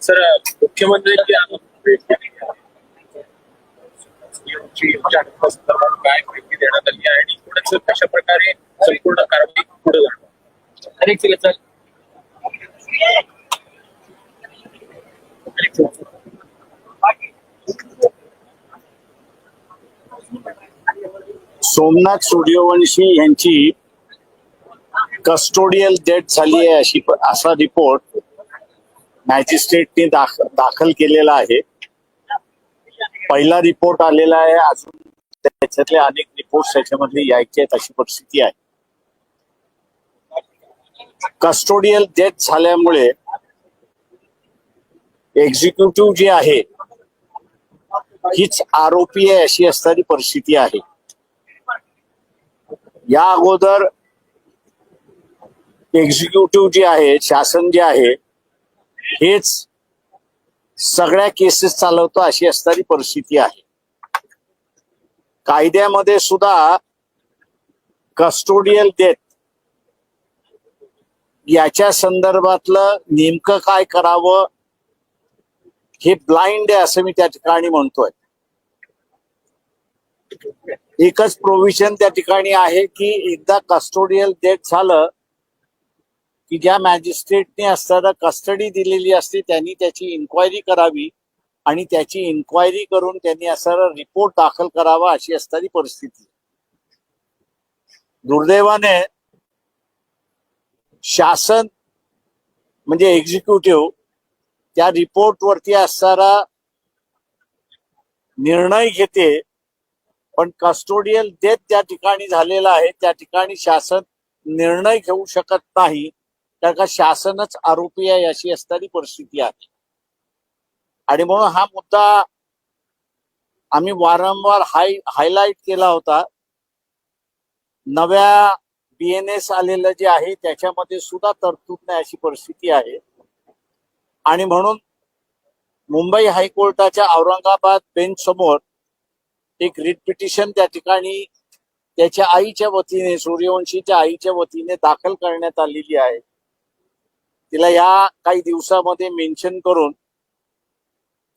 Sir मुख्यमंत्र्यांची संदर्भात काय माहिती देण्यात आली आहे आणि थोडंसं कशा प्रकारे संपूर्ण कारवाई पुढे जाणार अनेक सर सोमनाथ सूर्यवंशी यांची कस्टोडियल डेथ झाली आहे अशी असा रिपोर्ट मॅजिस्ट्रेटने दाख दाखल केलेला आहे. पहिला रिपोर्ट आलेला आहे. अजून त्याच्यातले अनेक रिपोर्ट त्याच्यामध्ये यायचे आहेत अशी परिस्थिती आहे. कस्टोडियल डेथ झाल्यामुळे एक्झिक्युटिव्ह जे आहे हीच आरोपी आहे अशी असणारी परिस्थिती आहे. या अगोदर एक्झिक्युटिव्ह जे आहे शासन जे आहे हेच सगळ्या केसेस चालवतो अशी असणारी परिस्थिती आहे. कायद्यामध्ये सुद्धा कस्टोडियल डेथ याच्या संदर्भातलं नेमकं काय करावं हे ब्लाइंड आहे असं मी त्या ठिकाणी म्हणतोय. एकच प्रोव्हिजन त्या ठिकाणी आहे की एकदा कस्टोडियल डेथ झालं की ज्या मॅजिस्ट्रेटने असताना कस्टडी दिलेली असते त्यांनी त्याची इन्क्वायरी करावी आणि त्याची इन्क्वायरी करून त्यांनी असणारा रिपोर्ट दाखल करावा अशी असणारी परिस्थिती. दुर्दैवाने शासन म्हणजे एक्झिक्युटिव्ह त्या रिपोर्ट वरती असणारा निर्णय घेते पण कस्टोडियल डेथ त्या ठिकाणी झालेला आहे त्या ठिकाणी शासन निर्णय घेऊ शकत नाही. कारण का शासनच आरोपी आहे अशी असणारी परिस्थिती आहे. आणि म्हणून हा मुद्दा आम्ही वारंवार हाय हायलाइट केला होता. नव्या बीएनएस आलेलं जे आहे त्याच्यामध्ये सुद्धा तरतूद नाही अशी परिस्थिती आहे. आणि म्हणून मुंबई हायकोर्टाच्या औरंगाबाद बेंच समोर एक रिट पिटिशन त्या ठिकाणी त्याच्या आईच्या वतीने सूर्यवंशीच्या आईच्या वतीने दाखल करण्यात आलेली आहे. तिला या काही दिवसामध्ये मेन्शन करून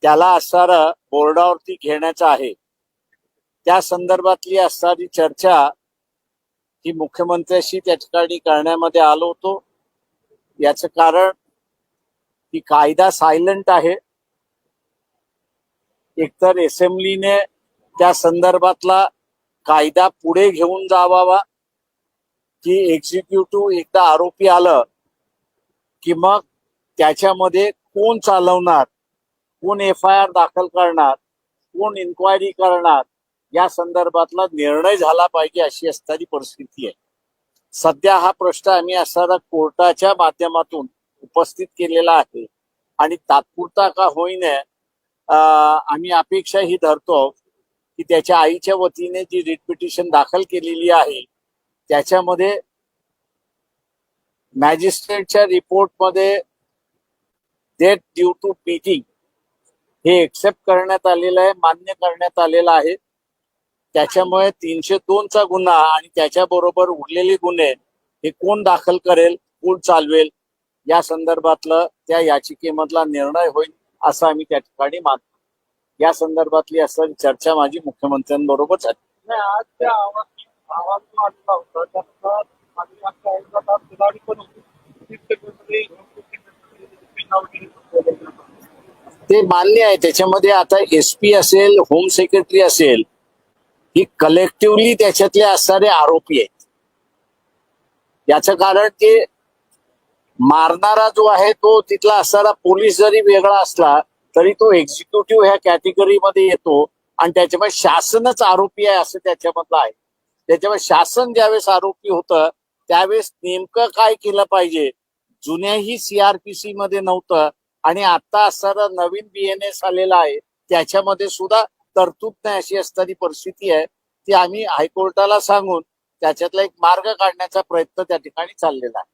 त्याला असणारं बोर्डावरती घेण्याचं आहे. त्या संदर्भातली असणारी चर्चा ही मुख्यमंत्र्याशी त्या ठिकाणी करण्यामध्ये आलो होतो. याचं कारण की कायदा सायलंट आहे. एकतर असेंब्लीने त्या संदर्भातला कायदा पुढे घेऊन जावावा. की एक्झिक्युटिव्ह एकदा आरोपी आलं की मग त्याच्यामध्ये कोण चालवणार? कोण एफ आय आर दाखल करणार? कोण इन्क्वायरी करणार? या संदर्भातला निर्णय झाला पाहिजे अशी असणारी परिस्थिती आहे. सध्या हा प्रश्न आम्ही असणारा कोर्टाच्या माध्यमातून उपस्थित केलेला आहे. आणि तात्पुरता का होईने आम्ही अपेक्षा ही धरतो की त्याच्या आईच्या वतीने जी रिट पिटिशन दाखल केलेली आहे त्याच्यामध्ये मॅजिस्ट्रेटच्या रिपोर्टमध्ये डेट ड्यू टू बीटिंग हे एक्सेप्ट करण्यात आलेलं आहे मान्य करण्यात आलेलं आहे. त्याच्यामुळे तीनशे दोनचा गुन्हा आणि त्याच्याबरोबर उरलेले गुन्हे हे कोण दाखल करेल कोण चालवेल या संदर्भातलं त्या याचिकेमधला निर्णय होईल असं आम्ही त्या ठिकाणी मानतो. या संदर्भातली असं चर्चा माझी मुख्यमंत्र्यांबरोबर झाली. पण होती ते मान्य आहे. त्याच्यामध्ये आता एस पी असेल होम सेक्रेटरी असेल ही कलेक्टिव्हली त्याच्यातले असणारे आरोपी आहेत. याचं कारण ते मारणारा जो आहे तो तिथला असणारा पोलीस जरी वेगळा असला तरी तो एक्झिक्युटिव्ह ह्या कॅटेगरीमध्ये येतो आणि त्याच्यामुळे शासनच आरोपी आहे असं त्याच्यामधलं आहे. त्याच्यामुळे शासन ज्यावेळेस आरोपी होतं त्यावेळेस नेमकं काय केलं पाहिजे? जुन्याही सीआरपीसी मध्ये नव्हतं आणि आता असणारा नवीन बीएनएस आलेला आहे त्याच्यामध्ये सुद्धा तरतूद नाही अशी असणारी परिस्थिती आहे. ती आम्ही हायकोर्टाला सांगून त्याच्यातला एक मार्ग काढण्याचा प्रयत्न त्या ठिकाणी चाललेला आहे.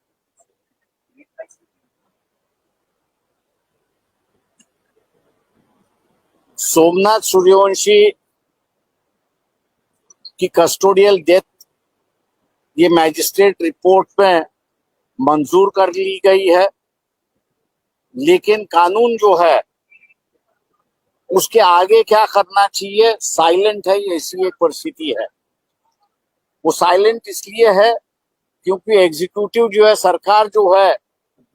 सोमनाथ सूर्यवंशी की कस्टोडियल डेथ ये मैजिस्ट्रेट रिपोर्ट में मंजूर कर ली गई है लेकिन कानून जो है उसके आगे क्या करना चाहिए? साइलेंट है ऐसी एक परिस्थिति है। वो साइलेंट इसलिए है क्योंकि एग्जीक्यूटिव जो है सरकार जो है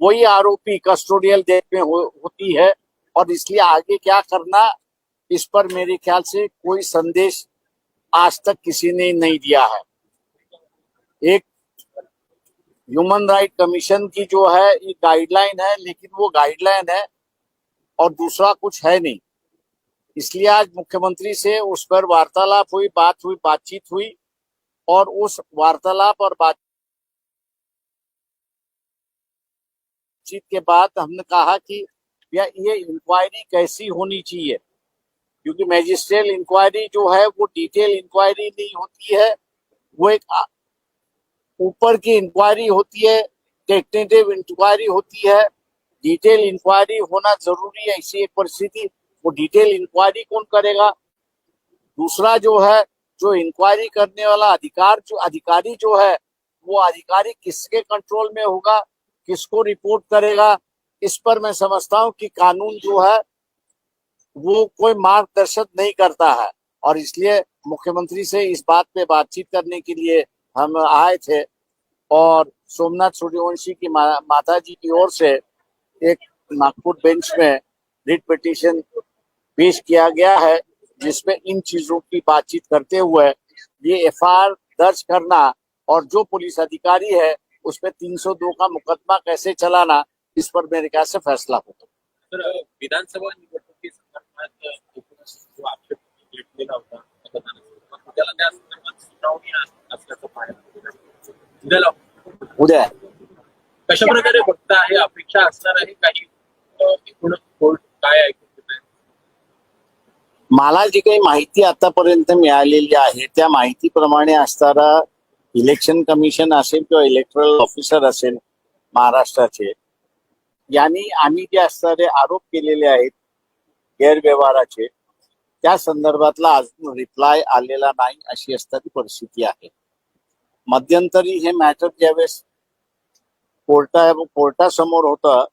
वही आरोपी कस्टोडियल डेथ में हो, होती है और इसलिए आगे क्या करना इस पर मेरे ख्याल से कोई संदेश आज तक किसी ने नहीं दिया है। एक ह्यूमन राइट कमीशन की जो है, ये गाइडलाइन है, लेकिन वो गाइडलाइन है और दूसरा कुछ है नहीं। इसलिए आज मुख्यमंत्री से उस पर वार्तालाप हुई, बात हुई, बातचीत हुई और उस वार्तालाप और बातचीत के बाद हमने कहा कि या ये इंक्वायरी कैसी होनी चाहिए? क्योंकि मैजिस्ट्रियल इंक्वायरी जो है, वो डिटेल इंक्वायरी नहीं होती है, वो एक ऊपर की इंक्वायरी होती है टेक्नेटिव इंक्वायरी होती है। डिटेल इंक्वायरी होना ज़रूरी है ऐसी एक परिस्थिति। वो डिटेल इंक्वायरी कौन करेगा? दूसरा जो है, जो इंक्वायरी करने वाला अधिकार, जो अधिकारी जो है, वो अधिकारी किसके कंट्रोल में होगा, किसको रिपोर्ट करेगा? इस पर मैं समझता हूँ कि कानून जो है, वो कोई मार्गदर्शन नहीं करता है। और इसलिए मुख्यमंत्री से इस बात पे बातचीत करने के लिए हम आए थे और सोमनाथ सूर्यवंशी की मा, माता जी की ओर से एक नागपुर बेंच में रिट पिटीशन पेश किया गया है जिसमें इन चीज़ों की बातचीत करते हुए ये एफ़ दर्ज करना और जो पुलिस अधिकारी है उस पर 302 का मुकदमा कैसे चलाना इस पर मेरे ख्याल से फैसला होगा। विधानसभा उद्याला. उद्या. कशा प्रकारे बघता आहे? अपेक्षा असणार आहे काही? काय मला जी काही माहिती आतापर्यंत मिळालेली आहे त्या माहितीप्रमाणे असणारा इलेक्शन कमिशन असेल किंवा इलेक्ट्रल ऑफिसर असेल महाराष्ट्राचे यांनी आम्ही जे असणारे आरोप केलेले आहेत गैरव्यवहाराचे त्या संदर्भातला अजून रिप्लाय आलेला नाही अशी असणारी परिस्थिती आहे. मध्यंतरी हे मॅटर ज्यावेळेस कोर्टा कोर्टासमोर होतं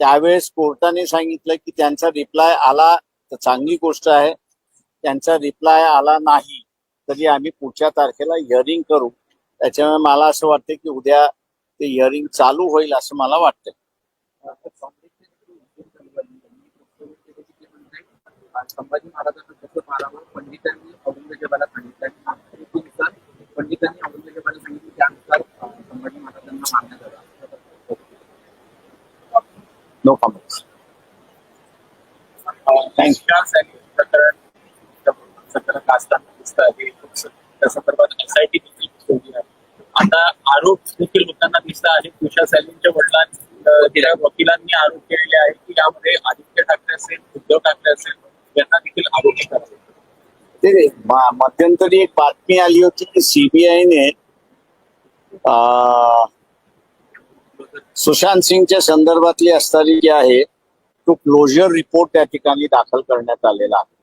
त्यावेळेस कोर्टाने सांगितलं की त्यांचा रिप्लाय आला तर चांगली गोष्ट आहे. त्यांचा रिप्लाय आला नाही तरी आम्ही पुढच्या तारखेला हिअरिंग करू. त्याच्यामुळे मला असं वाटतं की उद्या ते हिअरिंग चालू होईल असं मला वाटतं संभाजी महाराजांना पंडितांनी औरंगजेबाला सांगितलं पंडितांनी औरंगजेबाला सांगितलं त्यानुसार संभाजी महाराजांना मारण्यात आलं. नो कमेंट्स निष्ठा सैनिक प्रकरण प्रकरण असताना दिसतं आहे. त्या संदर्भात एसआयटी देखील ठेवली आहे. आता आरोप देखील होताना दिसत आहे. तुषार सैनीच्या वडिलांनी वकिलांनी आरोप केलेले आहे की यामध्ये आदित्य ठाकरे असेल उद्धव ठाकरे असेल यांना देखील आरोपी करावे. ते मध्यंतरी एक बातमी आली होती की सीबीआयने सुशांत सिंगच्या संदर्भातली असणारी जी आहे तो क्लोजर रिपोर्ट त्या ठिकाणी दाखल करण्यात आलेला. आहे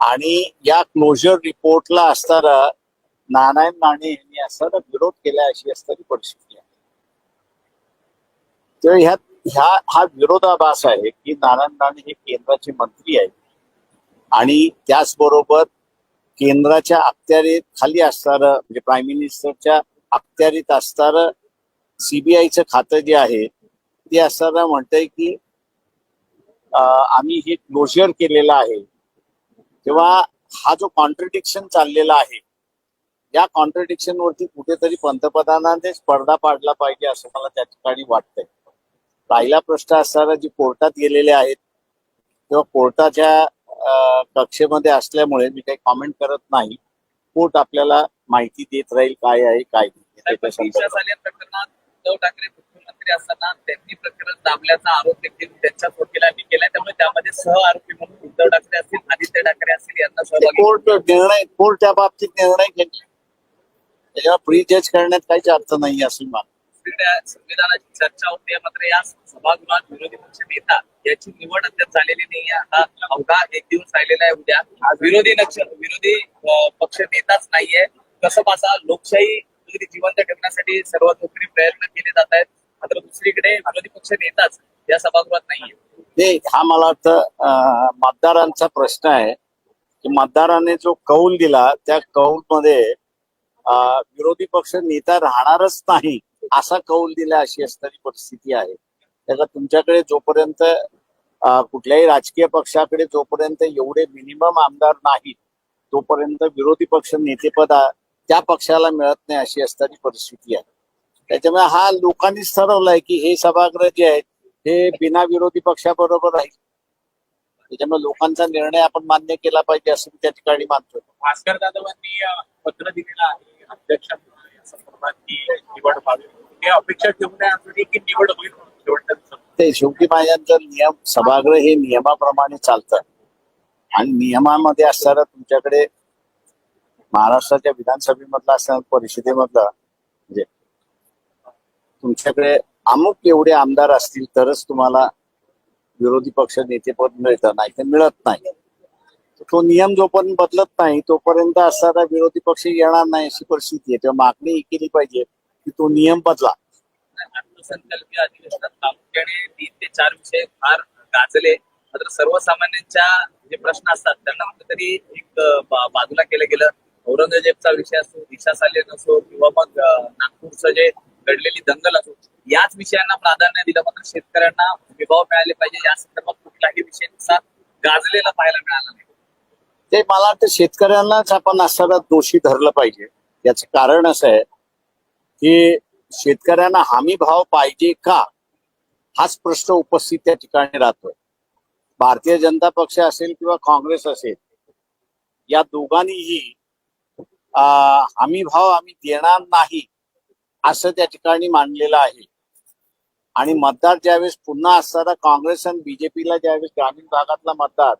आणि या क्लोजर रिपोर्टला असणारा नारायण राणे यांनी असताना विरोध केला अशी असणारी परिस्थिती आहे. तर ह्या ह्या हा विरोधाभास आहे की नारायण राणे हे केंद्राचे मंत्री आहेत. आणि त्याचबरोबर केंद्राच्या अखत्यारीत खाली असणार म्हणजे प्राईम मिनिस्टरच्या अखत्यारीत असणार सीबीआयचं खातं जे आहे ते असताना म्हणतंय की आम्ही हे क्लोजर केलेलं आहे. तेव्हा हा जो कॉन्ट्रडिक्शन चाललेला आहे या कॉन्ट्रडिक्शन वरती कुठेतरी पंतप्रधानांनी स्पर्धा पाडला पाहिजे असं मला त्या ठिकाणी वाटतंय. पहिला प्रश्न असताना जे कोर्टात गेलेले आहेत तेव्हा कोर्टाच्या कक्षेमध्ये असल्यामुळे मी काही कॉमेंट करत नाही. कोर्ट आपल्याला माहिती देत राहील काय आहे काय नाही. उद्धव ठाकरे मुख्यमंत्री असताना त्यांनी प्रकरण दाबल्याचा आरोप देखील त्यांच्याच वकिलांनी केलाय. त्यामुळे त्यामध्ये सह आरोपी म्हणून उद्धव ठाकरे असतील आदित्य ठाकरे असतील यांना ते सहभागी कोर्ट निर्णय कोर्ट त्या बाबतीत निर्णय घेईल त्याच्यावर प्री जज करण्यात काहीच अर्थ नाही असं मला संविधानाची चर्चा होते. मात्र या सभागृहात विरोधी पक्ष नेता याची निवड अद्याप झालेली नाहीये. हा अवघा एक दिवस राहिलेला आहे उद्या. विरोधी नक्ष विरोधी पक्ष नेताच नाहीये. कसं पासा लोकशाही कुठेतरी जिवंत ठेवण्यासाठी नोकरी प्रयत्न केले जात आहेत. मात्र दुसरीकडे विरोधी पक्ष नेताच या सभागृहात नाहीये. ते हा मला वाटतं मतदारांचा प्रश्न आहे. की मतदाराने जो कौल दिला त्या कौलमध्ये विरोधी पक्ष नेता राहणारच नाही असा कौल दिला अशी असणारी परिस्थिती आहे. त्याला तुमच्याकडे जोपर्यंत कुठल्याही राजकीय पक्षाकडे जोपर्यंत एवढे मिनिमम आमदार नाहीत तोपर्यंत विरोधी पक्ष नेतेपद त्या पक्षाला मिळत नाही अशी असणारी परिस्थिती आहे. त्याच्यामुळे हा लोकांनीच ठरवलाय की हे सभागृह जे आहेत हे बिना विरोधी पक्षाबरोबर राहील. त्याच्यामुळे लोकांचा निर्णय आपण मान्य केला पाहिजे असं मी त्या ठिकाणी मानतो भास्कर जाधवांनी पत्र दिलेलं आहे अध्यक्षांना या संदर्भात की निवड व्हावी. हे अपेक्षा ठेवून की निवड होईल. ते शेवटी माझ्यांचं नियम सभागृह हे नियमाप्रमाणे चालतं. आणि नियमामध्ये असताना तुमच्याकडे महाराष्ट्राच्या विधानसभेमधला असताना परिषदेमधला म्हणजे तुमच्याकडे अमुक एवढे आमदार असतील तरच तुम्हाला विरोधी पक्ष नेतेपद मिळतं नाही तर मिळत नाही. तो नियम जोपर्यंत बदलत नाही तोपर्यंत असणारा विरोधी पक्ष येणार नाही अशी परिस्थिती आहे. तेव्हा मागणी ही केली पाहिजे की तो नियम बदला. अर्थसंकल्पीय अधिवेशनात प्रामुख्याने तीन ते चार विषय फार गाजले. मात्र सर्वसामान्यांच्या जे प्रश्न असतात त्यांना कुठेतरी एक बाजूला केलं गेलं. औरंगजेबचा विषय असो दिशा सालेन असो किंवा मग नागपूरचं जे घडलेली दंगल असो याच विषयांना प्राधान्य दिलं. मात्र शेतकऱ्यांना विभाव मिळाले पाहिजे. या संदर्भात कुठलाही विषयनुसार गाजलेला पाहायला मिळाला नाही. ते मला वाटतं शेतकऱ्यांनाच आपण असताना दोषी धरलं पाहिजे. याचं कारण असं आहे की शेतकऱ्यांना हमी भाव पाहिजे का? हाच प्रश्न उपस्थित त्या ठिकाणी राहतोय. भारतीय जनता पक्ष असेल किंवा काँग्रेस असेल या दोघांनीही हमी भाव आम्ही देणार नाही असं त्या ठिकाणी मांडलेलं आहे. आणि मतदार ज्यावेळेस पुन्हा असताना काँग्रेस आणि बीजेपीला ज्यावेळेस ग्रामीण भागातला मतदार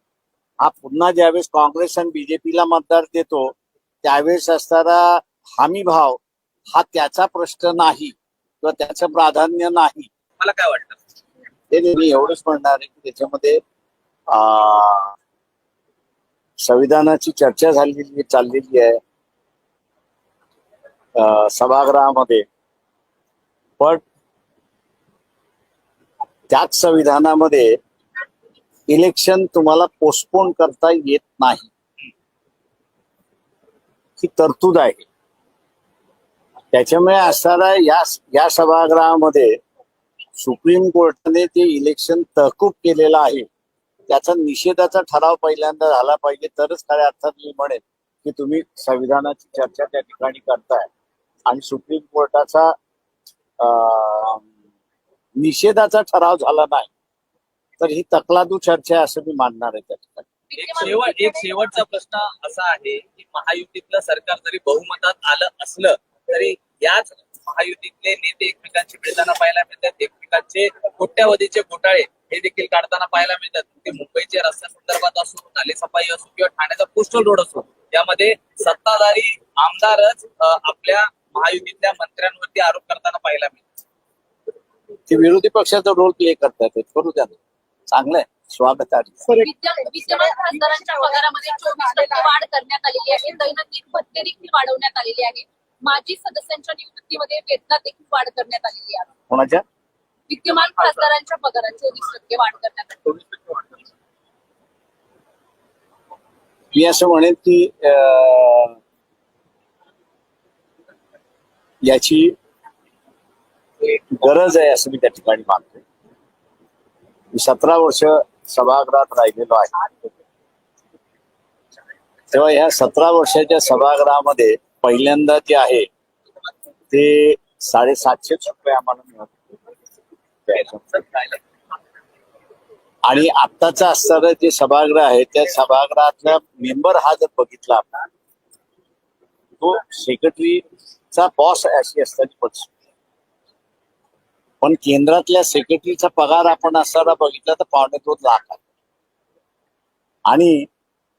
हा पुन्हा ज्यावेळेस काँग्रेस आणि बीजेपीला मतदार देतो त्यावेळेस असणारा हमी भाव हा त्याचा प्रश्न नाही किंवा त्याचं प्राधान्य नाही. मला काय वाटतं? ते मी एवढंच म्हणणार आहे की त्याच्यामध्ये संविधानाची चर्चा झालेली चाललेली आहे. सभागृहामध्ये. पण त्याच संविधानामध्ये इलेक्शन तुम्हाला पोस्टपोन करता येत नाही. ही तरतूद आहे. त्याच्यामुळे असणारा या या सभागृहामध्ये सुप्रीम कोर्टाने ते इलेक्शन तहकूब केलेलं आहे. त्याचा निषेधाचा ठराव पहिल्यांदा झाला पाहिजे. तरच खऱ्या अर्थात मी म्हणेन की तुम्ही संविधानाची चर्चा त्या ठिकाणी करताय. आणि सुप्रीम कोर्टाचा अं, निषेधाचा ठराव झाला नाही. तर ही तकलादू चर्चा आहे असं मी मानणार आहे त्या ठिकाणी. एक शेवट एक शेवटचा प्रश्न असा आहे की महायुतीतलं सरकार जरी बहुमतात आलं असलं तरी याच महायुतीतले नेते एकमेकांशी मिळताना पाहायला मिळतात. एकमेकांचे कोट्यावधीचे घोटाळे हे देखील काढताना पाहायला मिळतात. ते मुंबईच्या रस्त्या संदर्भात असो नालेसफाई असो किंवा ठाण्याचा कोस्टल रोड असो यामध्ये सत्ताधारी आमदारच आपल्या महायुतीतल्या मंत्र्यांवरती आरोप करताना पाहायला मिळतात. ते विरोधी पक्षाचा रोल प्ले करतात ते करू द्या ना. चांगलं आहे स्वागत आहे. विद्या- विद्यमान खासदारांच्या पगारामध्ये चोवीस टक्के वाढ करण्यात आलेली आहे. दैनंदिन भत्ते देखील वाढवण्यात आलेली आहे. माजी सदस्यांच्या नियुक्तीमध्ये वेतनात देखील वाढ करण्यात आलेली आहे. कोणाच्या? विद्यमान खासदारांच्या पगारात चोवीस टक्के वाढ करण्यात आली मी असं म्हणेन की याची गरज आहे असं मी त्या ठिकाणी मानतो मी सतरा वर्ष सभागृहात राहिलेलो आहे. तेव्हा ह्या सतरा वर्षाच्या सभागृहामध्ये पहिल्यांदा जे आहे ते साडेसातशेच रुपये आम्हाला मिळत आणि आत्ताचं असणारं जे सभागृह आहे त्या सभागृहातला मेंबर हा जर बघितला आपण तो सेक्रेटरीचा बॉस अशी असताना परिस्थिती पण केंद्रातल्या सेक्रेटरीचा पगार आपण असताना बघितला तर पावणे दोन लाख आहे आणि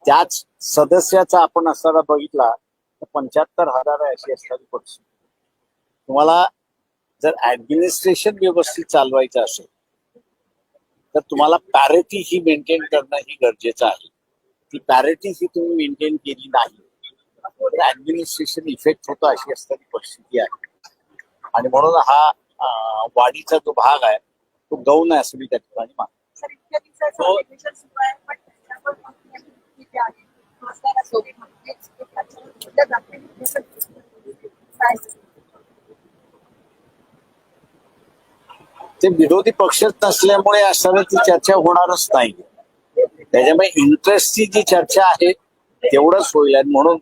त्याच सदस्याचा आपण असताना बघितला तर पंच्याहत्तर हजार अशी असणारी परिस्थिती. तुम्हाला जर ऍडमिनिस्ट्रेशन व्यवस्थित चालवायचं असेल तर तुम्हाला पॅरिटी ही मेंटेन करणं ही गरजेचं आहे. ती पॅरिटी ही तुम्ही मेंटेन केली नाही ऍडमिनिस्ट्रेशन इफेक्ट होतं अशी असणारी परिस्थिती आहे. आणि म्हणून हा वाढीचा जो भाग आहे तो गौण आहे असं मी त्या ठिकाणी मानतो. काय ते विरोधी पक्षच नसल्यामुळे असताना ती चर्चा होणारच नाही. त्याच्यामुळे इंटरेस्टची जी चर्चा आहे तेवढंच होईल. आणि म्हणून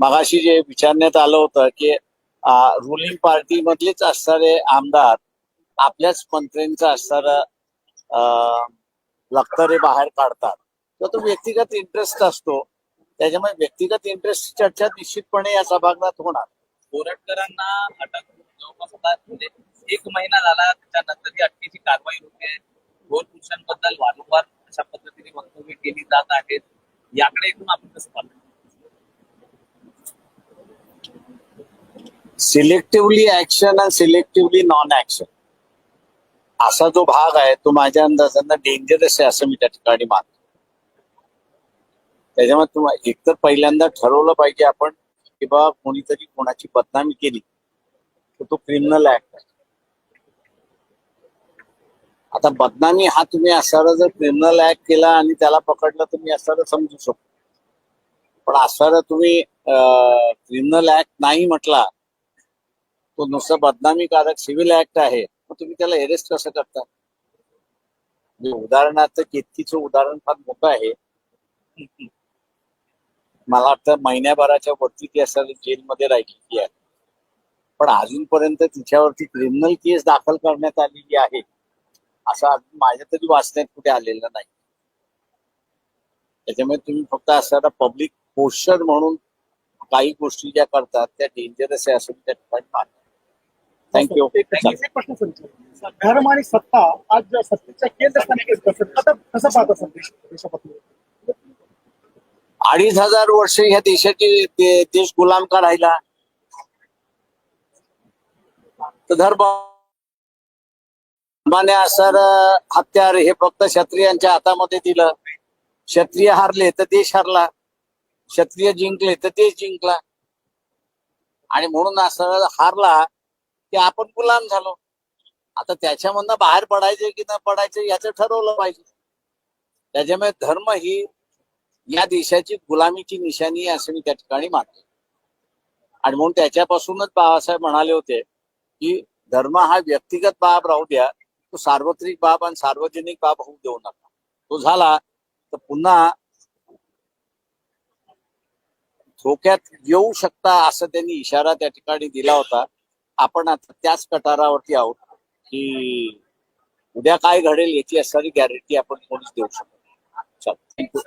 मगाशी जे विचारण्यात आलं होतं की रुलिंग पार्टी मधलेच असणारे आमदार आपल्याच मंत्र्यांचा असणारा लखतरे बाहेर काढतात. तर तो व्यक्तिगत इंटरेस्ट असतो. त्याच्यामुळे व्यक्तिगत इंटरेस्ट चर्चा निश्चितपणे या सभागृहात होणार. बोरटकरांना अटक जवळपास म्हणजे एक महिना झाला त्यानंतर ही अटकेची कारवाई होते. भोर पुरुषांबद्दल वारंवार अशा पद्धतीने वक्तव्य केली जात आहेत. याकडे एकूण आपण कसं पाहतो? सिलेक्टिव्हली ऍक्शन आणि सिलेक्टिव्हली नॉन ऍक्शन असा जो भाग आहे तो माझ्या अंदाजानं डेंजरस आहे असं मी त्या ठिकाणी मानतो. त्याच्यामुळे तुम्हा एकतर पहिल्यांदा ठरवलं पाहिजे आपण की बाबा कोणीतरी कोणाची बदनामी केली तर तो क्रिमिनल ऍक्ट आहे. आता बदनामी हा तुम्ही असणारा जर क्रिमिनल ऍक्ट केला आणि त्याला पकडलं तर मी असणारा समजू शकतो. पण असणारा तुम्ही क्रिमिनल ऍक्ट नाही म्हटला तो नुसतं बदनामीकारक सिव्हिल ऍक्ट आहे. मग तुम्ही त्याला अरेस्ट कसं करता? म्हणजे उदाहरणार्थ केतकीचं उदाहरण फार मोठं आहे. मला वाटतं महिन्याभराच्या वरती ती असं जेलमध्ये राहिलेली आहे. पण अजूनपर्यंत तिच्यावरती क्रिमिनल केस दाखल करण्यात आलेली आहे. असं अजून माझ्या तरी वाचण्यात कुठे आलेलं नाही. त्याच्यामुळे तुम्ही फक्त असणारा पब्लिक पोस्टर म्हणून काही गोष्टी ज्या करतात त्या डेंजरस आहे असं त्या ठिकाणी थँक्यू प्रश्न धर्म आणि सत्ता आज ज्या सत्तेच्या केंद्रस्थानी कसं पाहत अडीच हजार वर्ष ह्या देशाचे देश गुलाम का राहिला? तर धर्म धर्माने असर हत्यार हे फक्त क्षत्रियांच्या हातामध्ये दिलं. क्षत्रिय हारले तर देश हारला. क्षत्रिय जिंकले तर देश जिंकला. आणि म्हणून असं हारला की आपण गुलाम झालो. आता त्याच्यामधनं बाहेर पडायचे की न पडायचे याचं ठरवलं पाहिजे. त्याच्यामुळे धर्म ही या देशाची गुलामीची निशाणी असं मी त्या ठिकाणी मानतो. आणि म्हणून त्याच्यापासूनच बाबासाहेब म्हणाले होते की धर्म हा व्यक्तिगत बाब राहू द्या. तो सार्वत्रिक बाब आणि सार्वजनिक बाब होऊ देऊ नका. तो झाला तर पुन्हा धोक्यात येऊ शकता असं त्यांनी इशारा त्या ठिकाणी दिला होता. आपण आता त्याच कटारावरती आहोत की उद्या काय घडेल याची असणारी गॅरंटी आपण कोणीच देऊ शकतो थँक्यू